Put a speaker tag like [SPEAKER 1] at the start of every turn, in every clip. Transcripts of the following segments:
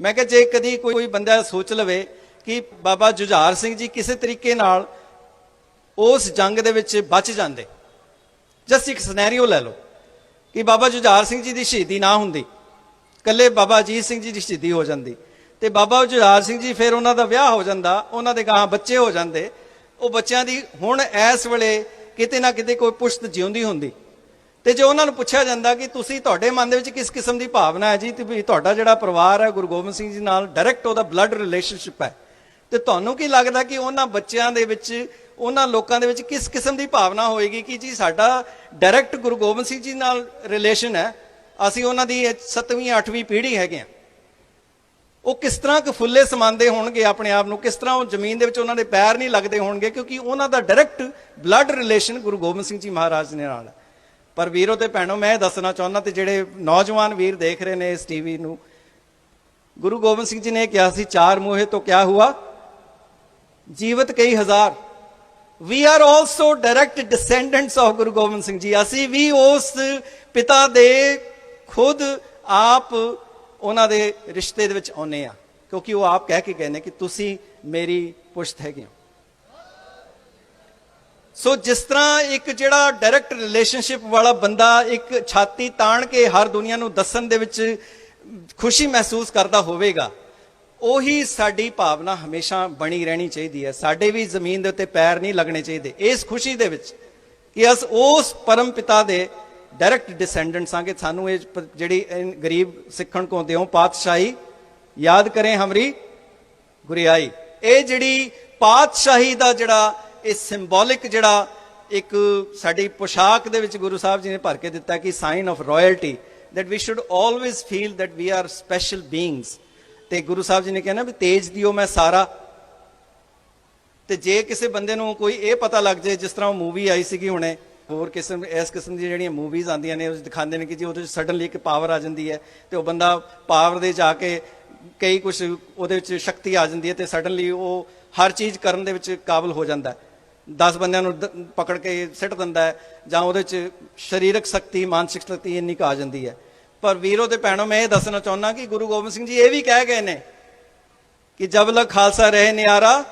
[SPEAKER 1] ਮੈਂ ਕਿਹਾ, ਜੇ ਕਦੀ ਕੋਈ ਬੰਦਾ ਸੋਚ ਲਵੇ ਕਿ ਬਾਬਾ ਜੁਝਾਰ ਸਿੰਘ ਜੀ ਕਿਸੇ ਤਰੀਕੇ ਨਾਲ ਉਸ ਜੰਗ ਦੇ ਵਿੱਚ ਬਚ ਜਾਂਦੇ। ਜਸਟ ਇੱਕ ਸਿਨੈਰੀਓ ਲੈ ਲਓ ਕਿ ਬਾਬਾ ਜੁਝਾਰ ਸਿੰਘ ਜੀ ਦੀ ਸ਼ਹੀਦੀ ਨਾ ਹੁੰਦੀ। ਕੱਲੇ ਬਾਬਾ ਅਜੀਤ ਸਿੰਘ ਜੀ ਦੀ ਸ਼ਹੀਦੀ ਹੋ ਜਾਂਦੀ। ਤੇ ਬਾਬਾ ਜੁਝਾਰ ਸਿੰਘ ਜੀ ਫਿਰ ਉਹਨਾਂ ਦਾ ਵਿਆਹ ਹੋ ਜਾਂਦਾ, ਉਹਨਾਂ ਦੇ ਗਾਂ ਬੱਚੇ ਹੋ ਜਾਂਦੇ। ਉਹ ਬੱਚਿਆਂ ਦੀ ਹੁਣ ਇਸ ਵੇਲੇ ਕਿਤੇ ਨਾ ਕਿਤੇ ਕੋਈ ਪੁਸ਼ਤ ਜਿਉਂਦੀ ਹੁੰਦੀ। ਤੇ ਜੇ ਉਹਨਾਂ ਨੂੰ ਪੁੱਛਿਆ ਜਾਂਦਾ ਕਿ ਤੁਸੀਂ ਤੁਹਾਡੇ ਮਨ ਦੇ ਵਿੱਚ ਕਿਸ ਕਿਸਮ ਦੀ ਭਾਵਨਾ ਹੈ ਜੀ, ਤੇ ਵੀ ਤੁਹਾਡਾ ਜਿਹੜਾ ਪਰਿਵਾਰ ਹੈ, ਗੁਰੂ ਗੋਬਿੰਦ ਸਿੰਘ ਜੀ ਨਾਲ ਡਾਇਰੈਕਟ ਉਹਦਾ ਬਲੱਡ ਰਿਲੇਸ਼ਨਸ਼ਿਪ ਹੈ। ਤੇ ਤੁਹਾਨੂੰ ਕੀ ਲੱਗਦਾ ਕਿ ਉਹਨਾਂ ਬੱਚਿਆਂ ਦੇ ਵਿੱਚ, ਉਹਨਾਂ ਲੋਕਾਂ ਦੇ ਵਿੱਚ ਕਿਸ ਕਿਸਮ ਦੀ ਭਾਵਨਾ ਹੋਏਗੀ ਕਿ ਜੀ ਸਾਡਾ ਡਾਇਰੈਕਟ ਗੁਰੂ ਗੋਬਿੰਦ ਸਿੰਘ ਜੀ ਨਾਲ ਰਿਲੇਸ਼ਨ ਹੈ? ਅਸੀਂ ਉਹਨਾਂ ਦੀ 7ਵੀਂ 8ਵੀਂ ਪੀੜ੍ਹੀ ਹੈਗੇ ਆ ਉਹ ਕਿਸ ਤਰ੍ਹਾਂ ਕਿ ਫੁੱਲੇ ਸਮਾਉਂਦੇ ਹੋਣਗੇ ਆਪਣੇ ਆਪ ਨੂੰ? ਕਿਸ ਤਰ੍ਹਾਂ ਉਹ ਜ਼ਮੀਨ ਦੇ ਵਿੱਚ ਉਹਨਾਂ ਦੇ ਪੈਰ ਨਹੀਂ ਲੱਗਦੇ ਹੋਣਗੇ? ਕਿਉਂਕਿ ਉਹਨਾਂ ਦਾ direct blood relation Guru Gobind Singh ji Maharaj ਦੇ ਨਾਲ ਹੈ। ਪਰ ਵੀਰੋ ਤੇ ਭੈਣੋ, ਮੈਂ ਇਹ ਦੱਸਣਾ ਚਾਹੁੰਦਾ ਤੇ ਜਿਹੜੇ ਨੌਜਵਾਨ ਵੀਰ ਦੇਖ ਰਹੇ ਨੇ ਇਸ ਟੀਵੀ ਨੂੰ, ਗੁਰੂ ਗੋਬਿੰਦ ਸਿੰਘ ਜੀ ਨੇ ਕਿਹਾ ਸੀ, ਚਾਰ ਮੋਹੇ ਤੋਂ ਕਿਆ ਹੁਆ? ਜੀਵਤ ਕਈ ਹਜ਼ਾਰ। We are also direct descendants of Guru Gobind Singh ji. ਅਸੀਂ ਵੀ ਉਸ ਪਿਤਾ ਦੇ ਖੁਦ ਆਪ ਉਹਨਾਂ ਦੇ ਰਿਸ਼ਤੇ ਦੇ ਵਿੱਚ ਆਉਨੇ ਆ ਕਿਉਂਕਿ ਉਹ ਆਪ ਕਹਿ ਕੇ ਗਏ ਨੇ ਕਿ ਤੁਸੀਂ ਮੇਰੀ ਪੁਸ਼ਤ ਹੈਗੇ ਹੋ। ਸੋ ਜਿਸ ਤਰ੍ਹਾਂ ਇੱਕ ਜਿਹੜਾ ਡਾਇਰੈਕਟ ਰਿਲੇਸ਼ਨਸ਼ਿਪ ਵਾਲਾ ਬੰਦਾ ਇੱਕ ਛਾਤੀ ਤਾਣ ਕੇ ਹਰ ਦੁਨੀਆ ਨੂੰ ਦੱਸਣ ਦੇ ਵਿੱਚ ਖੁਸ਼ੀ ਮਹਿਸੂਸ ਕਰਦਾ ਹੋਵੇਗਾ, ਉਹੀ ਸਾਡੀ ਭਾਵਨਾ ਹਮੇਸ਼ਾ ਬਣੀ ਰਹਿਣੀ ਚਾਹੀਦੀ ਹੈ। ਸਾਡੇ ਵੀ ਜ਼ਮੀਨ ਦੇ ਉੱਤੇ ਪੈਰ ਨਹੀਂ ਲੱਗਣੇ ਚਾਹੀਦੇ। ਇਸ ਖੁਸ਼ੀ ਦੇ ਵਿੱਚ ਕਿ ਅਸ ਉਸ ਪਰਮ ਪਿਤਾ ਦੇ ਡਾਇਰੈਕਟ ਡਿਸੈਂਡੈਂਟਸ ਆਂਗੇ ਸਾਨੂੰ ਇਹ ਜਿਹੜੀ ਗਰੀਬ ਸਿੱਖਣ ਕੋ ਦਿਓ ਪਾਤਸ਼ਾਹੀ, ਯਾਦ ਕਰੇ ਹਮਰੀ ਗੁਰਿਆਈ। ਇਹ ਜਿਹੜੀ ਪਾਤਸ਼ਾਹੀ ਦਾ ਜਿਹੜਾ ਇਹ ਸਿੰਬੋਲਿਕ ਜਿਹੜਾ ਇੱਕ ਸਾਡੀ ਪੋਸ਼ਾਕ ਦੇ ਵਿੱਚ ਗੁਰੂ ਸਾਹਿਬ ਜੀ ਨੇ ਭਰ ਕੇ ਦਿੱਤਾ ਕਿ sign off royalty that we should always feel that we are special beings. ਤੇ ਗੁਰੂ ਸਾਹਿਬ ਜੀ ਨੇ ਕਿਹਾ ਨਾ ਵੀ ਤੇਜ ਦਿਓ ਮੈਂ ਸਾਰਾ। ਤੇ ਜੇ ਕਿਸੇ ਬੰਦੇ ਨੂੰ ਕੋਈ ਇਹ ਪਤਾ ਲੱਗ ਜਾਏ ਜਿਸ ਤਰ੍ਹਾਂ ਉਹ ਮੂਵੀ ਆਈ ਸੀਗੀ ਹੁਣੇ, ਹੋਰ ਕਿਸਮ ਇਸ ਕਿਸਮ ਦੀਆਂ ਜਿਹੜੀਆਂ ਮੂਵੀਜ਼ ਆਉਂਦੀਆਂ ਨੇ, ਉਹ ਦਿਖਾਉਂਦੇ ਨੇ ਕਿ ਜੀ ਉਹਦੇ ਵਿੱਚ ਸਡਨਲੀ ਇੱਕ ਪਾਵਰ ਆ ਜਾਂਦੀ ਹੈ ਤੇ ਉਹ ਬੰਦਾ ਪਾਵਰ ਦੇ ਜਾ ਕੇ ਕਈ ਕੁਝ ਉਹਦੇ ਵਿੱਚ ਸ਼ਕਤੀ ਆ ਜਾਂਦੀ ਹੈ ਤੇ ਸਡਨਲੀ ਉਹ ਹਰ ਚੀਜ਼ ਕਰਨ ਦੇ ਵਿੱਚ ਕਾਬਲ ਹੋ ਜਾਂਦਾ ਹੈ। 10 ਬੰਦਿਆਂ ਨੂੰ ਦ- ਪਕੜ ਕੇ ਸਿੱਟ ਦਿੰਦਾ ਹੈ, ਜਾਂ ਉਹਦੇ 'ਚ ਸਰੀਰਕ ਸ਼ਕਤੀ, ਮਾਨਸਿਕ ਸ਼ਕਤੀ ਇੰਨੀ ਕੁ ਆ ਜਾਂਦੀ ਹੈ। ਪਰ ਵੀਰੋ ਤੇ ਭੈਣੋ, ਮੈਂ ਇਹ ਦੱਸਣਾ ਚਾਹੁੰਦਾ ਕਿ ਗੁਰੂ ਗੋਬਿੰਦ ਸਿੰਘ ਜੀ ਇਹ ਵੀ ਕਹਿ ਗਏ ਨੇ ਕਿ ਜਬ ਲਗ ਖਾਲਸਾ ਰਹੇ ਨਿਆਰਾ,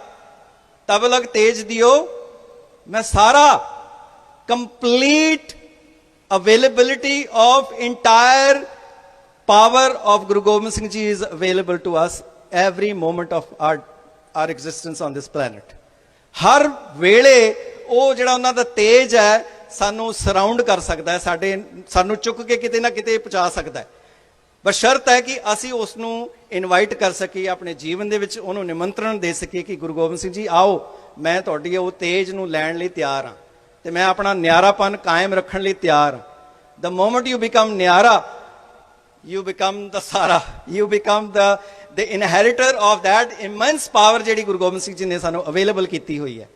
[SPEAKER 1] ਤਬ ਲਗ ਤੇਜ ਦਿਓ, ਮੈਂ ਸਾਰਾ complete availability of entire power of Guru Gobind Singh ji is available to us every moment of our our existence on this planet. ਹਰ ਵੇਲੇ ਉਹ ਜਿਹੜਾ ਉਹਨਾਂ ਦਾ ਤੇਜ ਹੈ, ਸਾਨੂੰ ਸਰਾਊਂਡ ਕਰ ਸਕਦਾ ਹੈ, ਸਾਡੇ, ਸਾਨੂੰ ਚੁੱਕ ਕੇ ਕਿਤੇ ਨਾ ਕਿਤੇ ਪਹੁੰਚਾ ਸਕਦਾ ਹੈ। ਬਸ ਸ਼ਰਤ ਹੈ ਕਿ ਅਸੀਂ ਉਸ ਨੂੰ ਇਨਵਾਈਟ ਕਰ ਸਕੀਏ, ਆਪਣੇ ਜੀਵਨ ਦੇ ਵਿੱਚ ਉਹਨੂੰ ਨਿਮੰਤਰਣ ਦੇ ਸਕੀਏ ਕਿ ਗੁਰੂ ਗੋਬਿੰਦ ਸਿੰਘ ਜੀ, ਆਓ, ਮੈਂ ਤੁਹਾਡੀ ਉਹ ਤੇਜ ਨੂੰ ਲੈਣ ਲਈ ਤਿਆਰ ਹਾਂ ਤੇ ਮੈਂ ਆਪਣਾ ਨਿਆਰਾਪਨ ਕਾਇਮ ਰੱਖਣ ਲਈ ਤਿਆਰ ਹਾਂ। The moment you become ਨਿਆਰਾ, you become the sara, you become the the inheritor of that immense power ਜਿਹੜੀ ਗੁਰੂ ਗੋਬਿੰਦ ਸਿੰਘ ਜੀ ਨੇ ਸਾਨੂੰ ਅਵੇਲੇਬਲ ਕੀਤੀ ਹੋਈ ਹੈ